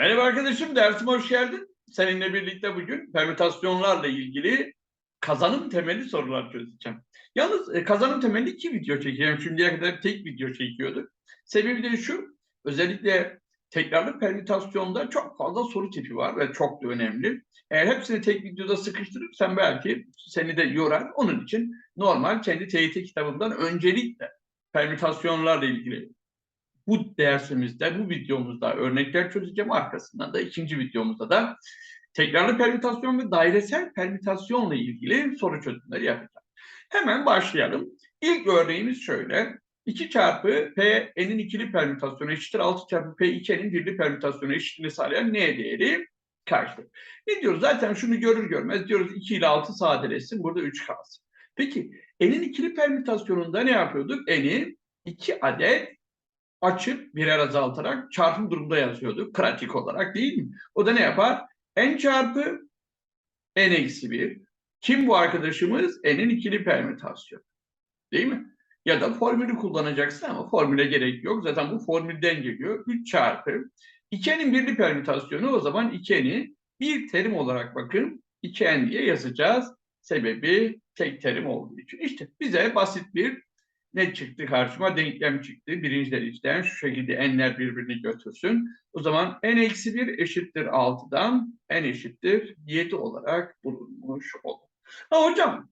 Merhaba arkadaşım, dersime hoş geldin. Seninle birlikte bugün permütasyonlarla ilgili kazanım temeli sorular çözeceğim. Yalnız e, kazanım temeli iki video çekeceğim. Şimdiye kadar tek video çekiyorduk. Sebebi de şu, özellikle tekrarlı permütasyonda çok fazla soru tipi var ve çok da önemli. Eğer hepsini tek videoda sıkıştırırsan belki seni de yorar. Onun için normal kendi TYT kitabımdan öncelikle permütasyonlarla ilgili bu dersimizde, bu videomuzda örnekler çözeceğim. Arkasından da ikinci videomuzda da tekrarlı permütasyon ve dairesel permütasyonla ilgili soru çözümleri yapacağım. Hemen başlayalım. İlk örneğimiz şöyle. 2 çarpı P n'in ikili permütasyonu eşittir 6 çarpı P 2n'in birli permütasyonu eşitliğini sağlayan n değeri kaçtır? Ne diyoruz? Zaten şunu görür görmez diyoruz 2 ile 6 sadeleşsin. Burada 3 kalsın. Peki n'in ikili permütasyonunda ne yapıyorduk? n'i 2 adet açıp birer azaltarak çarpım durumda yazıyorduk pratik olarak değil mi? O da ne yapar? n çarpı n eksi 1. Kim bu arkadaşımız? n'in ikili permütasyonu. Değil mi? Ya da formülü kullanacaksın ama formüle gerek yok. Zaten bu formülden geliyor. 3 çarpı 2n'in birli permütasyonu o zaman 2n'i bir terim olarak bakın 2n diye yazacağız. Sebebi tek terim olduğu için. İşte bize basit bir ne çıktı karşıma? Denklem çıktı. Birinci dereceden şu şekilde n'ler birbirini götürsün. O zaman n eksi 1 eşittir 6'dan n eşittir 7 olarak bulunmuş olur. Ha hocam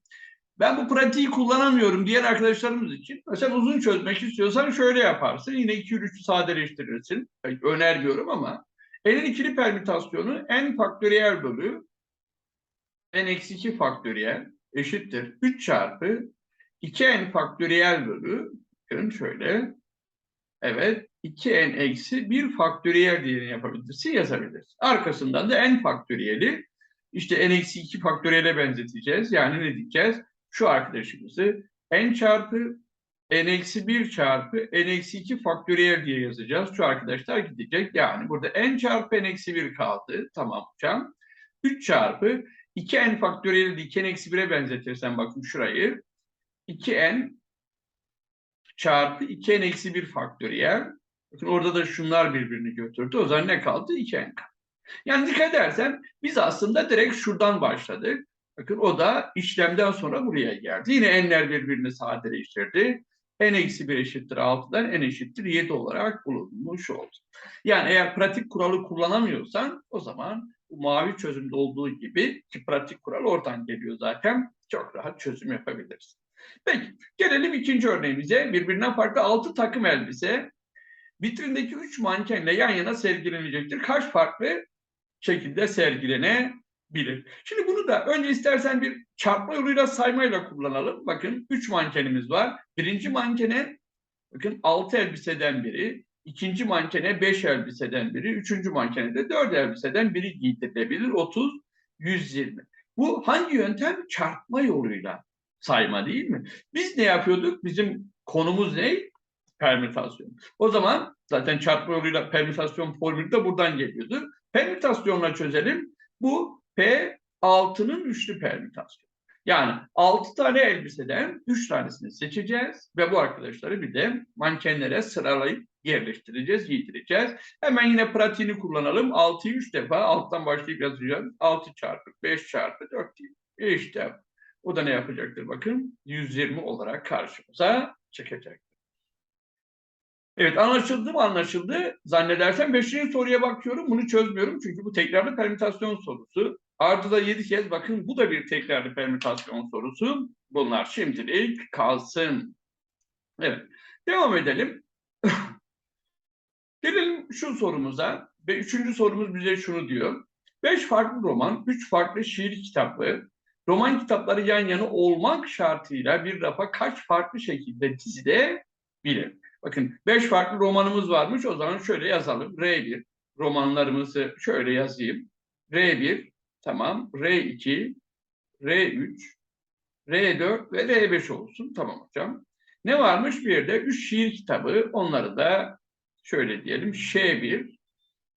ben bu pratiği kullanamıyorum diğer arkadaşlarımız için. Mesela uzun çözmek istiyorsan şöyle yaparsın. Yine 2 3'ü sadeleştirirsin. Önermiyorum ama n'in ikili permütasyonu n faktöriyel bölü n eksi 2 faktöriyel eşittir 3 çarpı 2n faktöriyel bölü bakın şöyle evet 2n eksi 1 faktöriyel diye yapabilirsin yazabilirsin. Arkasından da n faktöriyeli işte n eksi 2 faktöriyele benzeteceğiz. Yani ne diyeceğiz? Şu arkadaşımızı n çarpı n eksi 1 çarpı n eksi 2 faktöriyel diye yazacağız. Şu arkadaşlar gidecek. Yani burada n çarpı n eksi 1 kaldı. Tamam hocam. 3 çarpı 2n faktöriyeli de 2n eksi 1'e benzetirsen bakın şurayı 2n çarpı 2n eksi 1 faktöriyel. Bakın orada da şunlar birbirini götürdü. O zaman ne kaldı? 2n kaldı. Yani dikkat edersen biz aslında direkt şuradan başladık. Bakın o da işlemden sonra buraya geldi. Yine n'ler birbirini sadeleştirdi. n eksi 1 eşittir 6'dan n eşittir 7 olarak bulunmuş oldu. Yani eğer pratik kuralı kullanamıyorsan o zaman bu mavi çözümde olduğu gibi ki pratik kural oradan geliyor zaten çok rahat çözüm yapabilirsin. Peki gelelim ikinci örneğimize. Birbirinden farklı altı takım elbise vitrindeki üç mankenle yan yana sergilenecektir. Kaç farklı şekilde sergilenebilir? Şimdi bunu da önce istersen bir çarpma yoluyla saymayla kullanalım. Bakın üç mankenimiz var. Birinci mankene bakın altı elbiseden biri, ikinci mankene beş elbiseden biri, üçüncü mankene de dört elbiseden biri giydirilebilir. 30, 120. Bu hangi yöntem? Çarpma yoluyla sayma değil mi? Biz ne yapıyorduk? Bizim konumuz ne? Permütasyon. O zaman zaten çarpma yoluyla permütasyon formülü de buradan geliyordu. Permütasyonla çözelim. Bu P6'nın üçlü permütasyonu. Yani 6 tane elbiseden 3 tanesini seçeceğiz ve bu arkadaşları bir de mankenlere sıralayıp yerleştireceğiz, giydireceğiz. Hemen yine pratiğini kullanalım. 6'yı 3 defa alttan başlayıp yazacağız. 6 çarpı 5 çarpı 4 değil. İşte o da ne yapacaktır bakın? 120 olarak karşımıza çıkacaktır. Evet anlaşıldı mı anlaşıldı. Zannedersem 5. soruya bakıyorum. Bunu çözmüyorum çünkü bu tekrarlı permütasyon sorusu. Artıda 7 kez bakın bu da bir tekrarlı permütasyon sorusu. Bunlar şimdilik kalsın. Evet devam edelim. Gelelim şu sorumuza ve üçüncü sorumuz bize şunu diyor. Beş farklı roman, üç farklı şiir kitabı, roman kitapları yan yana olmak şartıyla bir rafa kaç farklı şekilde dizilebilir? Bakın beş farklı romanımız varmış. O zaman şöyle yazalım. R1 romanlarımızı şöyle yazayım. R1 tamam. R2 R3 R4 ve R5 olsun. Tamam hocam. Ne varmış? Bir de üç şiir kitabı. Onları da şöyle diyelim. Ş1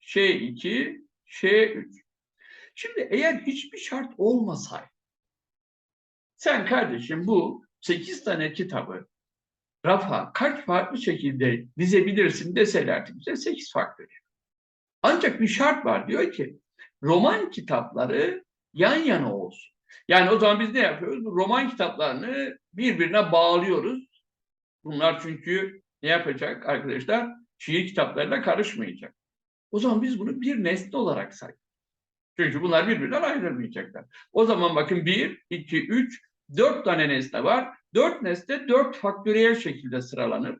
Ş2 Ş3 Şimdi eğer hiçbir şart olmasaydı sen kardeşim bu 8 tane kitabı rafa kaç farklı şekilde dizebilirsin deselerdi bize 8 farklı. Ancak bir şart var. Diyor ki roman kitapları yan yana olsun. Yani o zaman biz ne yapıyoruz? Roman kitaplarını birbirine bağlıyoruz. Bunlar çünkü ne yapacak arkadaşlar? Şiir kitaplarıyla karışmayacak. O zaman biz bunu bir nesne olarak sayıyoruz. Çünkü bunlar birbirinden ayrılmayacaklar. O zaman bakın 1, 2, 3, 4 tane nesne var. 4 nesne 4 faktöriyel şekilde sıralanır.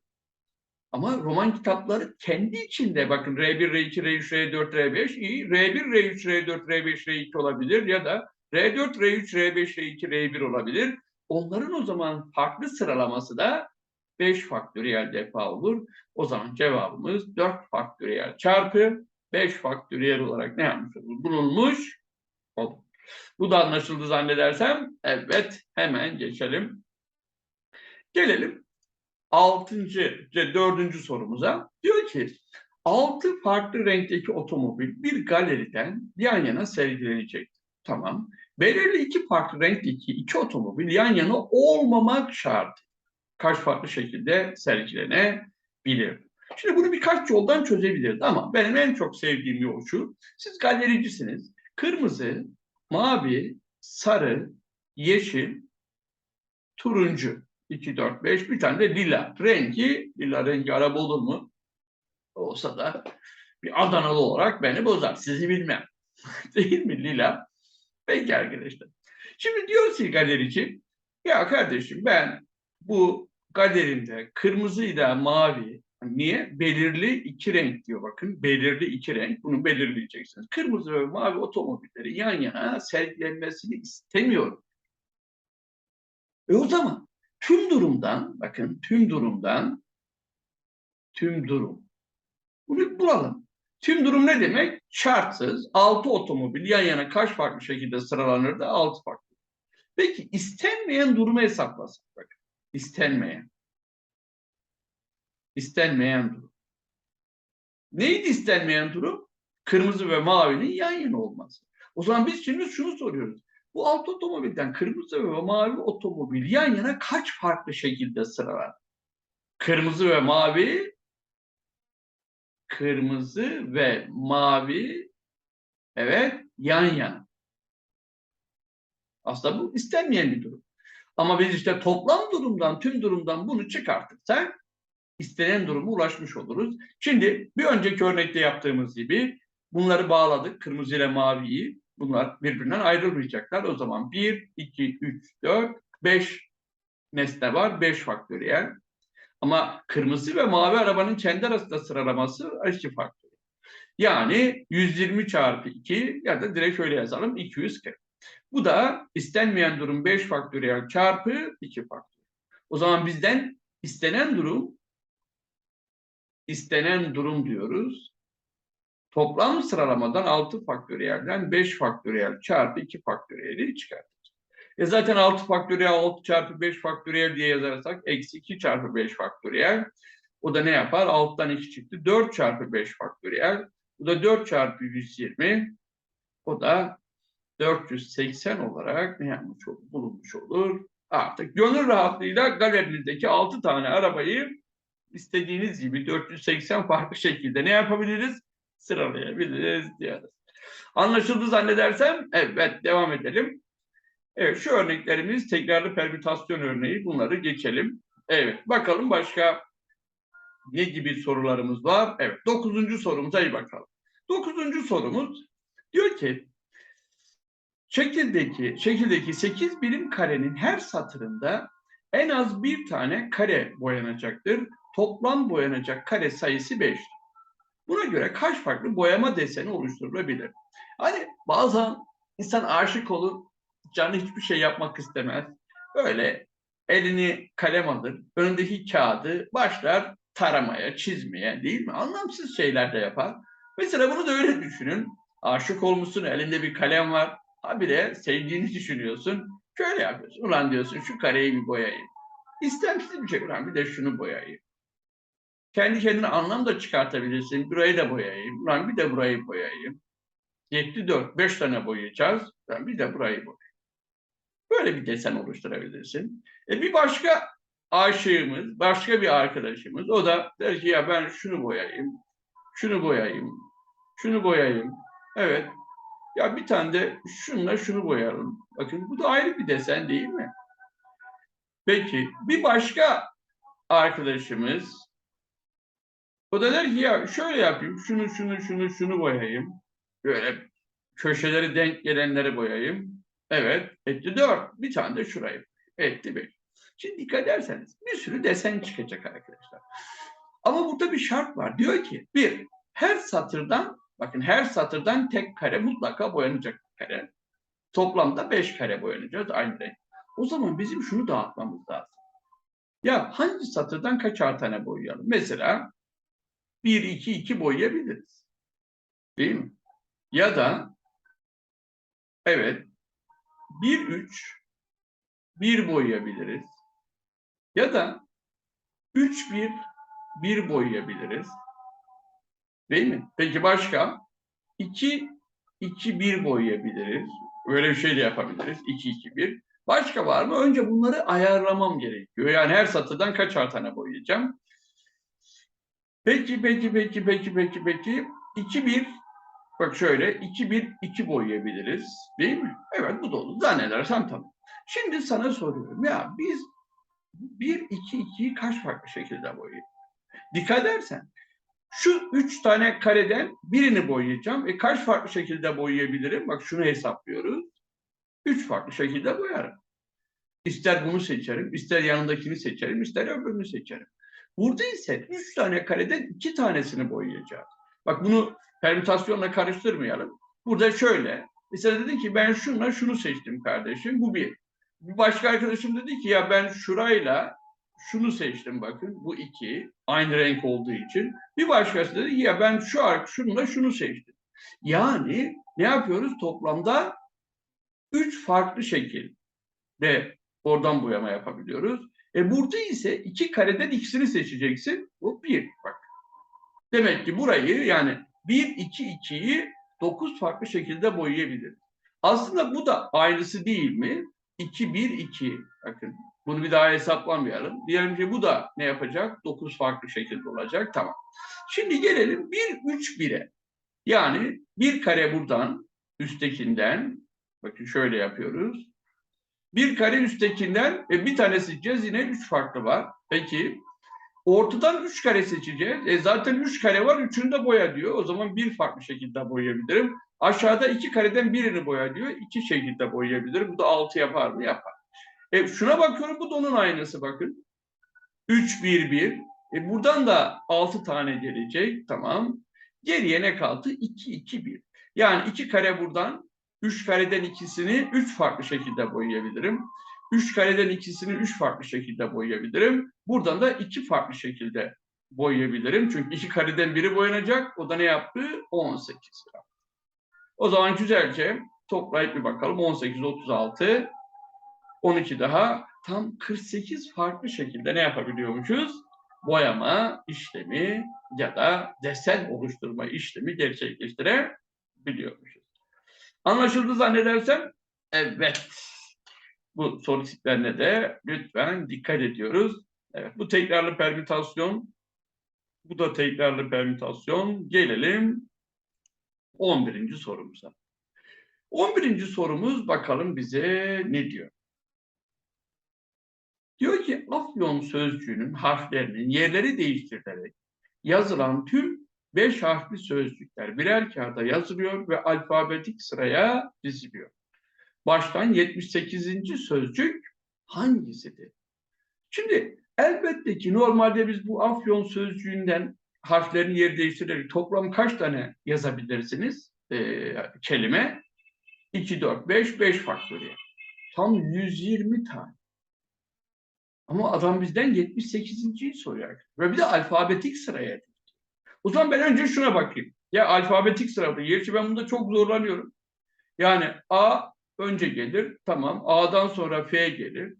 Ama roman kitapları kendi içinde bakın R1, R2, R3, R4, R5 iyi. R1, R3, R4, R5, R2 olabilir ya da R4, R3, R5, R2, R1 olabilir. Onların o zaman farklı sıralaması da 5 faktöriyel defa olur. O zaman cevabımız 4 faktöriyel çarpı 5 faktöriyel olarak ne yapmış olur? Bulunmuş olur. Bu da anlaşıldı zannedersem. Evet hemen geçelim. Gelelim altıncı, dördüncü sorumuza. Diyor ki altı farklı renkteki otomobil bir galeriden yan yana sergilenecek. Tamam. Belirli iki farklı renkteki iki otomobil yan yana olmamak şart. Kaç farklı şekilde sergilenebilir? Şimdi bunu birkaç yoldan çözebiliriz ama benim en çok sevdiğim yol şu. Siz galericisiniz. Kırmızı, mavi, sarı, yeşil, turuncu. 2, 4, 5 bir tane de lila. Rengi, lila rengi araba olur mu? Olsa da bir Adanalı olarak beni bozar. Sizi bilmem. Değil mi lila? Peki arkadaşlar. Şimdi diyor ki galerici, ya kardeşim ben bu galerimde kırmızıyla mavi, niye? Belirli iki renk diyor bakın. Belirli iki renk. Bunu belirleyeceksiniz. Kırmızı ve mavi otomobilleri yan yana sergilenmesini istemiyorum. E o zaman tüm durumdan, bakın tüm durumdan, tüm durum. Bunu bulalım. Tüm durum ne demek? Şartsız, altı otomobil yan yana kaç farklı şekilde sıralanır da altı farklı. Peki istenmeyen durumu hesaplasak bakın. İstenmeyen. İstenmeyen durum. Neydi istenmeyen durum? Kırmızı ve mavinin yan yana olması. O zaman biz şimdi şunu soruyoruz. Bu alt otomobilden kırmızı ve mavi otomobil yan yana kaç farklı şekilde sıralar? Kırmızı ve mavi, kırmızı ve mavi, evet yan yana. Aslında bu istenmeyen bir durum. Ama biz işte toplam durumdan, tüm durumdan bunu çıkartırsak istenen duruma ulaşmış oluruz. Şimdi bir önceki örnekte yaptığımız gibi bunları bağladık. Kırmızı ile maviyi. Bunlar birbirinden ayrılmayacaklar. O zaman 1, 2, 3, 4, 5 nesne var. 5 faktöriyel. Ama kırmızı ve mavi arabanın kendi arasında sıralaması 2 faktöriyel. Yani 120 çarpı 2 ya da direkt şöyle yazalım 240. Bu da istenmeyen durum 5 faktöriyel çarpı 2 faktöriyel. O zaman bizden istenen durum istenen durum diyoruz. Toplam sıralamadan 6 faktöriyelden 5 faktöriyel çarpı 2 faktöriyeli çıkartacağız. E zaten 6 faktöriyel 6 çarpı 5 faktöriyel diye yazarsak eksi 2 çarpı 5 faktöriyel. O da ne yapar? 6'dan 2 çıktı. 4 çarpı 5 faktöriyel. Bu da 4 çarpı 120. O da 480 olarak ne yapmış olur? Bulunmuş olur. Artık gönül rahatlığıyla galerinizdeki 6 tane arabayı istediğiniz gibi 480 farklı şekilde ne yapabiliriz? Sıralayabiliriz diyoruz. Anlaşıldı zannedersem evet devam edelim. Evet şu örneklerimiz tekrarlı permütasyon örneği bunları geçelim. Evet bakalım başka ne gibi sorularımız var? Evet dokuzuncu sorumuza iyi bakalım. Dokuzuncu sorumuz diyor ki şekildeki şekildeki 8 birim karenin her satırında en az bir tane kare boyanacaktır. Toplam boyanacak kare sayısı 5'tir. Buna göre kaç farklı boyama deseni oluşturulabilir? Hani bazen insan aşık olur, canı hiçbir şey yapmak istemez. Böyle elini kalem alır, önündeki kağıdı başlar taramaya, çizmeye değil mi? Anlamsız şeyler de yapar. Mesela bunu da öyle düşünün. Aşık olmuşsun, elinde bir kalem var. Ha bir de sevdiğini düşünüyorsun. Şöyle yapıyorsun. Ulan diyorsun şu kareyi bir boyayayım. İstemsiz bir şey. Ulan bir de şunu boyayayım. Kendi kendine anlam da çıkartabilirsin. Burayı da boyayayım. Ulan bir de burayı boyayayım. Yetti dört, beş tane boyayacağız. Ben bir de burayı boyayayım. Böyle bir desen oluşturabilirsin. E bir başka aşığımız, başka bir arkadaşımız o da der ki ya ben şunu boyayayım, şunu boyayayım, Şunu boyayayım. Evet. Ya bir tane de şununla şunu boyayalım. Bakın bu da ayrı bir desen değil mi? Peki bir başka arkadaşımız o da der ki ya şöyle yapayım. Şunu şunu şunu şunu boyayayım. Böyle köşeleri denk gelenleri boyayayım. Evet. Etti dört. Bir tane de şurayı. Etti beş. Şimdi dikkat ederseniz bir sürü desen çıkacak arkadaşlar. Ama burada bir şart var. Diyor ki bir, her satırdan bakın her satırdan tek kare mutlaka boyanacak kare. Toplamda beş kare boyanacağız aynı renk. O zaman bizim şunu dağıtmamız lazım. Ya hangi satırdan kaçar tane boyayalım? Mesela 1, 2, 2 boyayabiliriz. Değil mi? Ya da evet 1, 3 1 boyayabiliriz. Ya da 3, 1 1 boyayabiliriz. Değil mi? Peki başka? 2, 2, 1 boyayabiliriz. Öyle bir şey de yapabiliriz. 2, 2, 1. Başka var mı? Önce bunları ayarlamam gerekiyor. Yani her satırdan kaçar tane boyayacağım. Peki, peki, peki, peki, peki, peki. 2, 1. Bak şöyle 2, 1, 2 boyayabiliriz. Değil mi? Evet bu da olur. Zannedersem tamam. Şimdi sana soruyorum. Ya biz 1, 2, 2'yi kaç farklı şekilde boyayalım? Dikkat edersen şu üç tane kareden birini boyayacağım. E kaç farklı şekilde boyayabilirim? Bak şunu hesaplıyoruz. Üç farklı şekilde boyarım. İster bunu seçerim, ister yanındakini seçerim, ister öbürünü seçerim. Burada ise üç tane kareden iki tanesini boyayacağız. Bak bunu permütasyonla karıştırmayalım. Burada şöyle. Mesela dedi ki ben şunla şunu seçtim kardeşim. Bu bir. Bir başka arkadaşım dedi ki ya ben şurayla şunu seçtim bakın. Bu iki. Aynı renk olduğu için. Bir başkası dedi ki ya ben şu ark şununla şunu seçtim. Yani ne yapıyoruz? Toplamda üç farklı şekilde oradan boyama yapabiliyoruz. E burada ise iki kareden ikisini seçeceksin. Bu bir. Bak. Demek ki burayı yani 1, 2, 2'yi 9 farklı şekilde boyayabilir. Aslında bu da aynısı değil mi? 2, 1, 2. Bakın bunu bir daha hesaplamayalım. Diyelim ki bu da ne yapacak? 9 farklı şekilde olacak. Tamam. Şimdi gelelim 1, 3, 1'e. Yani bir kare buradan, üsttekinden, bakın şöyle yapıyoruz. Bir kare üsttekinden ve bir tane seçeceğiz. Yine üç farklı var. Peki ortadan üç kare seçeceğiz. E zaten üç kare var. Üçünü de boya diyor. O zaman bir farklı şekilde boyayabilirim. Aşağıda iki kareden birini boya diyor. İki şekilde boyayabilirim. Bu da altı yapar mı? Yapar. E şuna bakıyorum. Bu da onun aynısı bakın. 3, 1, 1. E buradan da 6 tane gelecek. Tamam. Geriye ne kaldı? 2, 2, 1. Yani iki kare buradan, üç kareden ikisini üç farklı şekilde boyayabilirim. Üç kareden ikisini üç farklı şekilde boyayabilirim. Buradan da iki farklı şekilde boyayabilirim. Çünkü iki kareden biri boyanacak. O da ne yaptı? 18 yaptı. O zaman güzelce toplayıp bir bakalım. 18, 36, 12 daha. Tam 48 farklı şekilde ne yapabiliyormuşuz? Boyama işlemi ya da desen oluşturma işlemi gerçekleştirebiliyormuşuz. Anlaşıldı zannedersem evet. Bu soru tiplerine de lütfen dikkat ediyoruz. Evet, bu tekrarlı permütasyon. Bu da tekrarlı permütasyon. Gelelim 11. sorumuza. 11. sorumuz bakalım bize ne diyor? Diyor ki Afyon sözcüğünün harflerinin yerleri değiştirilerek yazılan tüm beş harfli sözcükler birer kağıda yazılıyor ve alfabetik sıraya diziliyor. Baştan 78. sözcük hangisidir? Şimdi elbette ki normalde biz bu Afyon sözcüğünden harflerin yer değiştirerek toplam kaç tane yazabilirsiniz ee, kelime? 2, 4, 5, 5 faktöriyel. Tam 120 tane. Ama adam bizden 78.yi soruyor. Ve bir de alfabetik sıraya. O zaman ben önce şuna bakayım. Ya alfabetik sırada. Gerçi ben bunda çok zorlanıyorum. Yani A önce gelir. Tamam. A'dan sonra F gelir.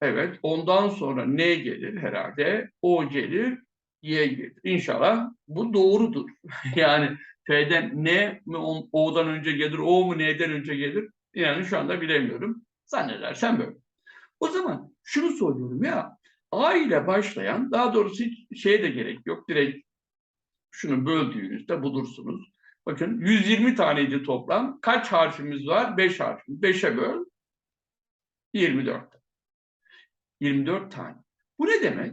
Evet. Ondan sonra N gelir herhalde. O gelir. Y gelir. İnşallah bu doğrudur. yani F'den N mi O'dan önce gelir, O mu N'den önce gelir? Yani şu anda bilemiyorum. Zannedersem böyle. O zaman şunu soruyorum ya A ile başlayan daha doğrusu hiç şeye de gerek yok. Direkt şunu böldüğünüzde bulursunuz. Bakın 120 taneydi toplam. Kaç harfimiz var? 5 harfimiz. 5'e böl. 24. 24 tane. Bu ne demek?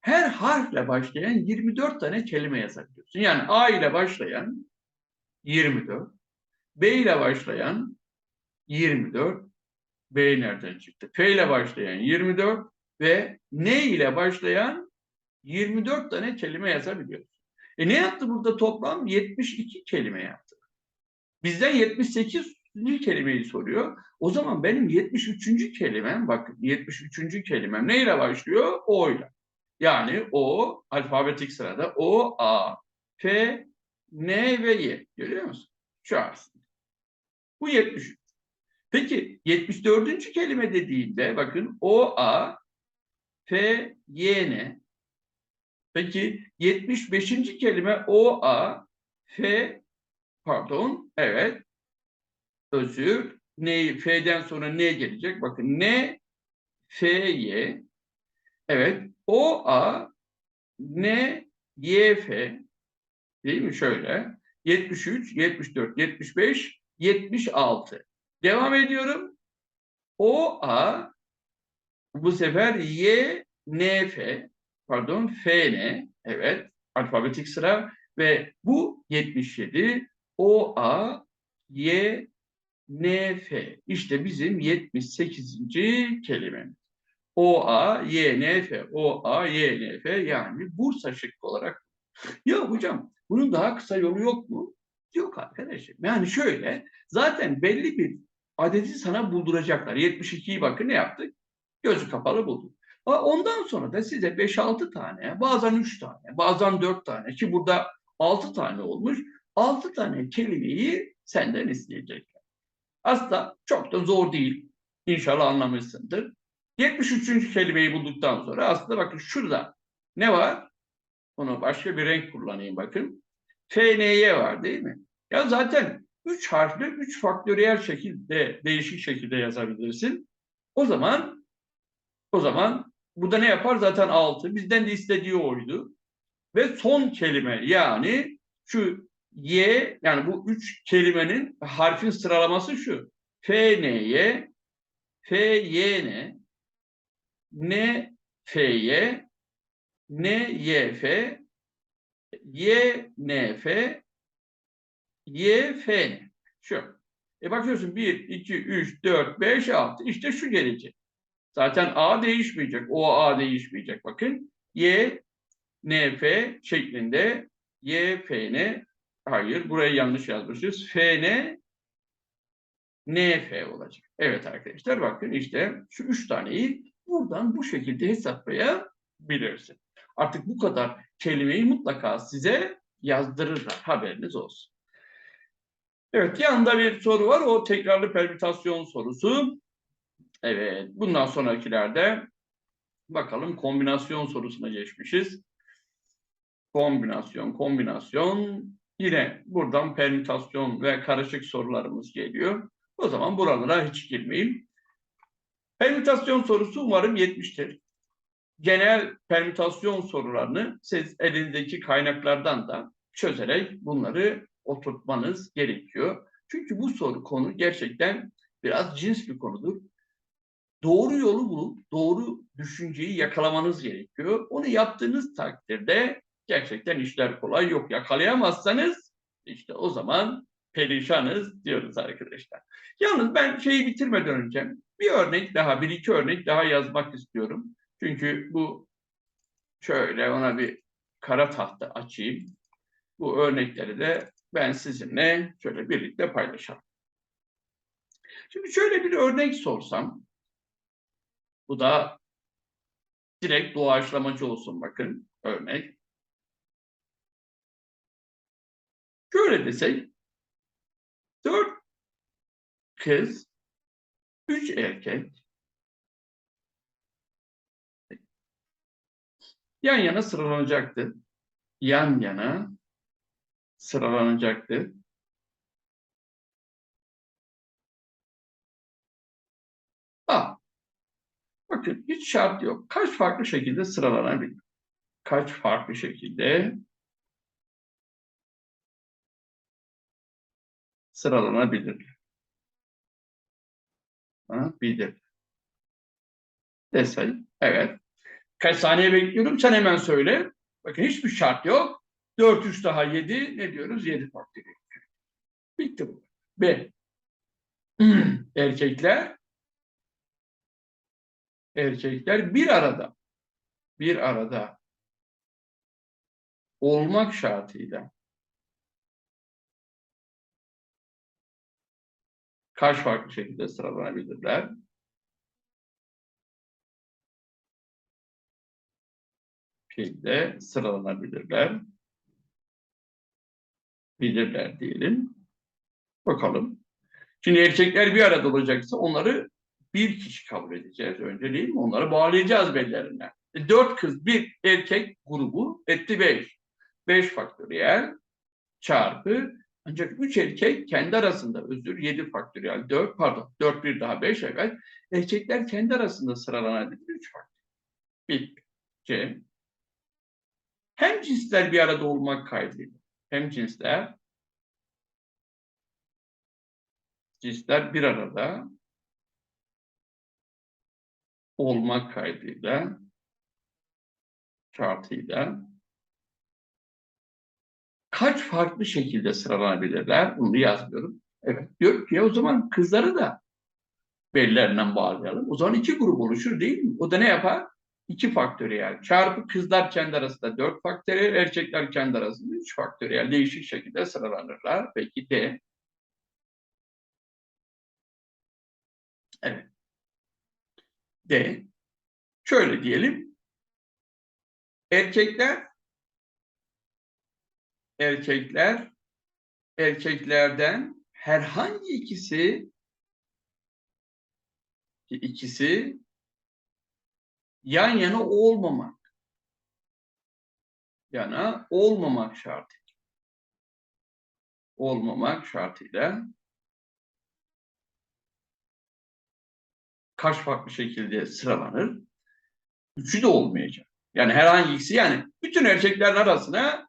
Her harfle başlayan 24 tane kelime yazabiliyorsun. Yani A ile başlayan 24, B ile başlayan 24, B nereden çıktı? P ile başlayan 24 ve N ile başlayan 24 tane kelime yazabiliyoruz. E ne yaptı burada toplam? 72 kelime yaptı. Bizden 78 kelimeyi soruyor. O zaman benim 73. kelimem bakın 73. kelimem neyle başlıyor? O ile. Yani O alfabetik sırada O, A, P, N ve Y. Görüyor musun? Şu aslında. Bu 73. Peki 74. kelime dediğimde bakın O, A, P, Y, N. Peki 75. kelime O, A, F, pardon, evet, özür, N, F'den sonra N gelecek. Bakın N, F, Y, evet, O, A, N, Y, F, değil mi? Şöyle, 73, 74, 75, 76. Devam ediyorum. O, A, bu sefer Y, N, F, pardon FN evet alfabetik sıra ve bu 77 OA Y N F işte bizim 78. kelimemiz. OA Y N F OA Y N F yani Bursa şıkkı olarak. Ya hocam bunun daha kısa yolu yok mu? Yok arkadaşım. Yani şöyle zaten belli bir adeti sana bulduracaklar. 72'yi bakın ne yaptık? Gözü kapalı bulduk. Ondan sonra da size 5-6 tane, bazen 3 tane, bazen 4 tane ki burada 6 tane olmuş. 6 tane kelimeyi senden isteyecekler. Aslında çok da zor değil. İnşallah anlamışsındır. 73. kelimeyi bulduktan sonra aslında bakın şurada ne var? Onu başka bir renk kullanayım bakın. FNY var değil mi? Ya zaten 3 harfli 3 faktöriyel şekilde değişik şekilde yazabilirsin. O zaman o zaman bu da ne yapar? Zaten 6. Bizden de istediği oydu. Ve son kelime yani şu Y yani bu üç kelimenin harfin sıralaması şu. F, N, Y, F, Y, N, N, F, Y, N, Y, F, Y, N, F, Y, F, N. Şu. E bakıyorsun 1, 2, 3, 4, 5, 6. İşte şu gelecek. Zaten A değişmeyecek. O A değişmeyecek. Bakın. Y, N, F şeklinde Y, F, N hayır burayı yanlış yazmışız. F, N, N, F olacak. Evet arkadaşlar bakın işte şu üç taneyi buradan bu şekilde hesaplayabilirsin. Artık bu kadar kelimeyi mutlaka size yazdırırlar. Haberiniz olsun. Evet yanında bir soru var. O tekrarlı permütasyon sorusu. Evet, bundan sonrakilerde bakalım kombinasyon sorusuna geçmişiz. Kombinasyon, kombinasyon. Yine buradan permütasyon ve karışık sorularımız geliyor. O zaman buralara hiç girmeyeyim. Permütasyon sorusu umarım yetmiştir. Genel permütasyon sorularını siz elinizdeki kaynaklardan da çözerek bunları oturtmanız gerekiyor. Çünkü bu soru konu gerçekten biraz cins bir konudur doğru yolu bulup doğru düşünceyi yakalamanız gerekiyor. Onu yaptığınız takdirde gerçekten işler kolay yok. Yakalayamazsanız işte o zaman perişanız diyoruz arkadaşlar. Yalnız ben şeyi bitirmeden önce bir örnek daha, bir iki örnek daha yazmak istiyorum. Çünkü bu şöyle ona bir kara tahta açayım. Bu örnekleri de ben sizinle şöyle birlikte paylaşalım. Şimdi şöyle bir örnek sorsam, bu da direkt doğaçlamacı olsun bakın örnek. Şöyle desek dört kız, üç erkek yan yana sıralanacaktı. Yan yana sıralanacaktı. Bakın hiç şart yok. Kaç farklı şekilde sıralanabilir? Kaç farklı şekilde sıralanabilirler. Ha, bilir. Desay. Evet. Kaç saniye bekliyorum? Sen hemen söyle. Bakın hiçbir şart yok. 4, 3 daha 7. Ne diyoruz? 7 faktöriyel. Bitti bu. B. Erkekler erkekler bir arada bir arada olmak şartıyla kaç farklı şekilde sıralanabilirler? şekilde sıralanabilirler. Bilirler diyelim. Bakalım. Şimdi erkekler bir arada olacaksa onları bir kişi kabul edeceğiz önce değil mi? Onları bağlayacağız bellerine. E, dört kız, bir erkek grubu etti beş. Beş faktöriyel çarpı ancak üç erkek kendi arasında özür yedi faktöriyel dört pardon dört bir daha beş evet. Erkekler kendi arasında sıralanabilir üç faktöriyel. Bir. C. Hem cinsler bir arada olmak kaydıyla hem cinsler cinsler bir arada olmak kaydıyla şartıyla kaç farklı şekilde sıralanabilirler? Bunu yazmıyorum. Evet. Diyor ki o zaman kızları da belirlerinden bağlayalım. O zaman iki grup oluşur değil mi? O da ne yapar? İki faktöriyel. Çarpı kızlar kendi arasında dört faktöriyel, erkekler kendi arasında üç faktöriyel. Değişik şekilde sıralanırlar. Peki D. Evet. D. Şöyle diyelim. Erkekler erkekler erkeklerden herhangi ikisi ikisi yan yana olmamak yana olmamak şartı olmamak şartıyla kaç farklı şekilde sıralanır? Üçü de olmayacak. Yani herhangi ikisi yani bütün erkeklerin arasına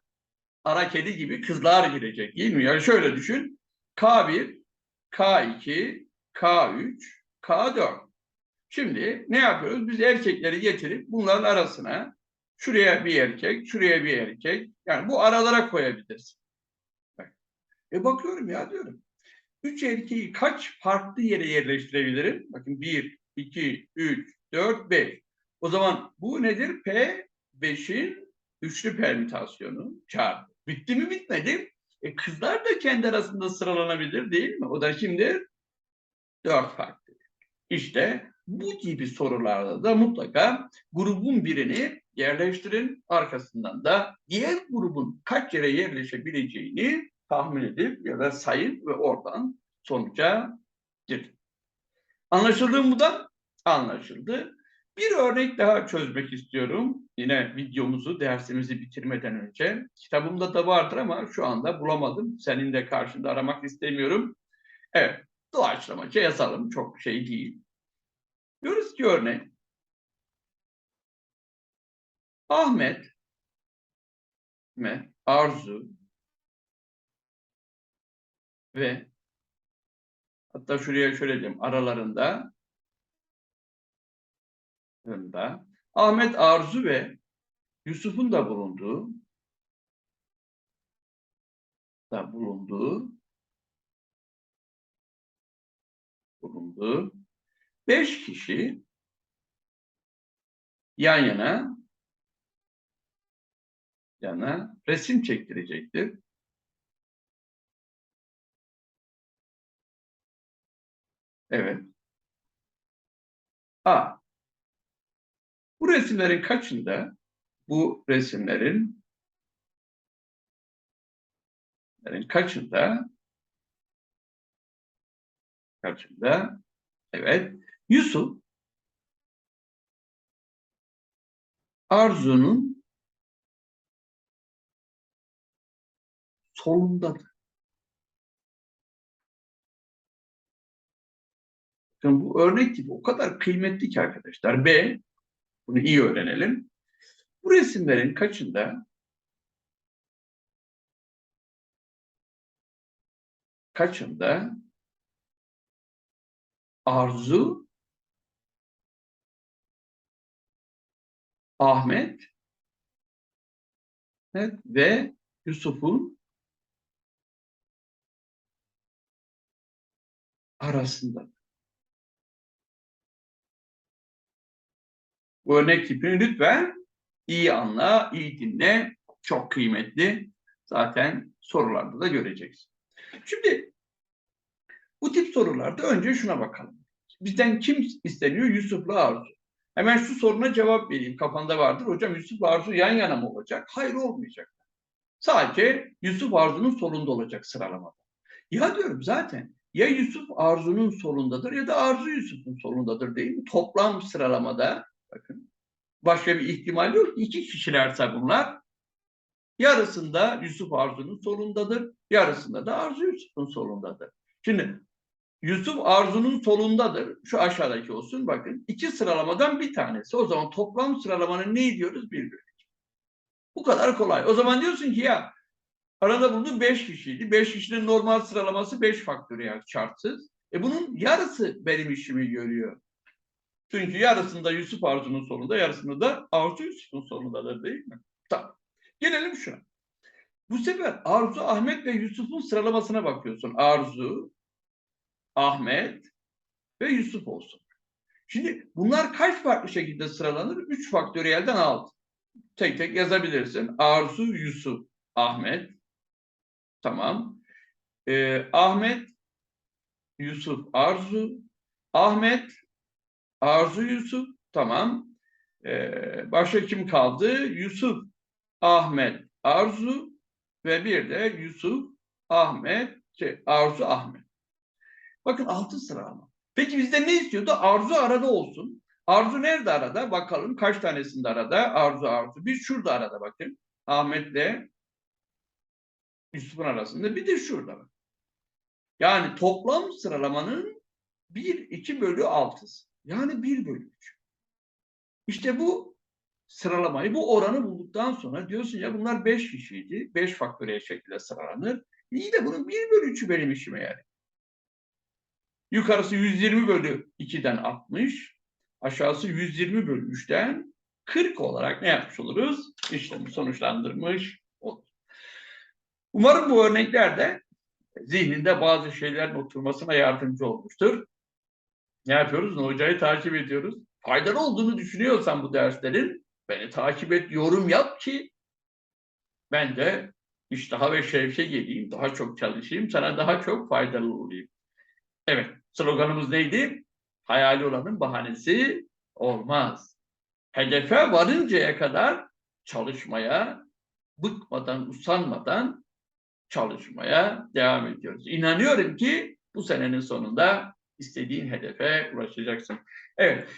ara kedi gibi kızlar girecek değil mi? Yani şöyle düşün. K1, K2, K3, K4. Şimdi ne yapıyoruz? Biz erkekleri getirip bunların arasına şuraya bir erkek, şuraya bir erkek. Yani bu aralara koyabiliriz. E bakıyorum ya diyorum. Üç erkeği kaç farklı yere yerleştirebilirim? Bakın bir, iki, üç, dört, beş. O zaman bu nedir? P, beşin üçlü permütasyonu çarpı. Bitti mi bitmedi? E kızlar da kendi arasında sıralanabilir değil mi? O da şimdi dört farklı. İşte bu gibi sorularda da mutlaka grubun birini yerleştirin. Arkasından da diğer grubun kaç yere yerleşebileceğini tahmin edip ya da sayın ve oradan sonuca gidin. Anlaşıldı mı da? Anlaşıldı. Bir örnek daha çözmek istiyorum. Yine videomuzu, dersimizi bitirmeden önce. Kitabımda da vardır ama şu anda bulamadım. Senin de karşında aramak istemiyorum. Evet, doğaçlamaca yazalım. Çok şey değil. Diyoruz ki örnek. Ahmet, Ahmet, Arzu ve hatta şuraya şöyle diyeyim aralarında da Ahmet Arzu ve Yusuf'un da bulunduğu da bulunduğu bulunduğu beş kişi yan yana yana resim çektirecektir. Evet. A. Bu resimlerin kaçında bu resimlerin kaçında kaçında evet Yusuf Arzu'nun solundadır. Şimdi bu örnek gibi o kadar kıymetli ki arkadaşlar. B, bunu iyi öğrenelim. Bu resimlerin kaçında kaçında Arzu, Ahmet evet, ve Yusuf'un arasında. Bu örnek tipini lütfen iyi anla, iyi dinle. Çok kıymetli. Zaten sorularda da göreceksin. Şimdi bu tip sorularda önce şuna bakalım. Bizden kim isteniyor? Yusuf'la Arzu. Hemen şu soruna cevap vereyim. Kafanda vardır. Hocam Yusuf Arzu yan yana mı olacak? Hayır olmayacak. Sadece Yusuf Arzu'nun solunda olacak sıralamada. Ya diyorum zaten ya Yusuf Arzu'nun solundadır ya da Arzu Yusuf'un solundadır değil mi? Toplam sıralamada bakın başka bir ihtimal yok. İki kişilerse bunlar yarısında Yusuf Arzu'nun solundadır, yarısında da Arzu Yusuf'un solundadır. Şimdi Yusuf Arzu'nun solundadır. Şu aşağıdaki olsun bakın. iki sıralamadan bir tanesi. O zaman toplam sıralamanın ne diyoruz? Bir. Bu kadar kolay. O zaman diyorsun ki ya arada bulduğum beş kişiydi. Beş kişinin normal sıralaması beş faktöriyel çarpsız. E bunun yarısı benim işimi görüyor. Çünkü yarısında Yusuf Arzu'nun solunda, yarısında da Arzu Yusuf'un solundadır değil mi? Tamam. Gelelim şuna. Bu sefer Arzu, Ahmet ve Yusuf'un sıralamasına bakıyorsun. Arzu, Ahmet ve Yusuf olsun. Şimdi bunlar kaç farklı şekilde sıralanır? 3 faktöriyelden 6. Tek tek yazabilirsin. Arzu, Yusuf, Ahmet. Tamam. Ee, Ahmet, Yusuf, Arzu. Ahmet, Arzu, Yusuf. Tamam. Ee, başka kim kaldı? Yusuf, Ahmet, Arzu ve bir de Yusuf, Ahmet, şey, Arzu, Ahmet. Bakın altı sıralama. Peki bizde ne istiyordu? Arzu arada olsun. Arzu nerede arada? Bakalım kaç tanesinde arada? Arzu, Arzu. Bir şurada arada bakın. Ahmet'le Yusuf'un arasında. Bir de şurada bak. Yani toplam sıralamanın 1, 2 bölü 6'sı. Yani 1 bölü 3. İşte bu sıralamayı, bu oranı bulduktan sonra diyorsun ya bunlar 5 kişiydi. 5 faktöriyel şekilde sıralanır. İyi de bunun 1 bölü 3'ü benim işime yarıyor. Yukarısı 120 bölü 2'den 60. Aşağısı 120 bölü 3'ten 40 olarak ne yapmış oluruz? İşlemi sonuçlandırmış olur. Umarım bu örnekler de zihninde bazı şeylerin oturmasına yardımcı olmuştur. Ne yapıyoruz? Hocayı takip ediyoruz. Faydalı olduğunu düşünüyorsan bu derslerin beni takip et, yorum yap ki ben de iştaha ve şevke geleyim, daha çok çalışayım, sana daha çok faydalı olayım. Evet, sloganımız neydi? Hayali olanın bahanesi olmaz. Hedefe varıncaya kadar çalışmaya, bıkmadan, usanmadan çalışmaya devam ediyoruz. İnanıyorum ki bu senenin sonunda istediğin hedefe ulaşacaksın. Evet,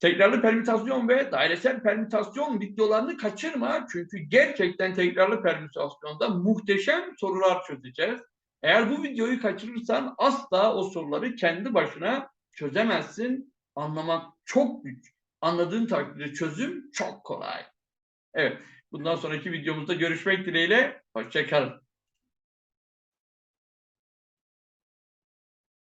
tekrarlı permütasyon ve dairesel permütasyon videolarını kaçırma. Çünkü gerçekten tekrarlı permütasyonda muhteşem sorular çözeceğiz. Eğer bu videoyu kaçırırsan asla o soruları kendi başına çözemezsin. Anlamak çok güç. Anladığın takdirde çözüm çok kolay. Evet, bundan sonraki videomuzda görüşmek dileğiyle. Hoşçakalın.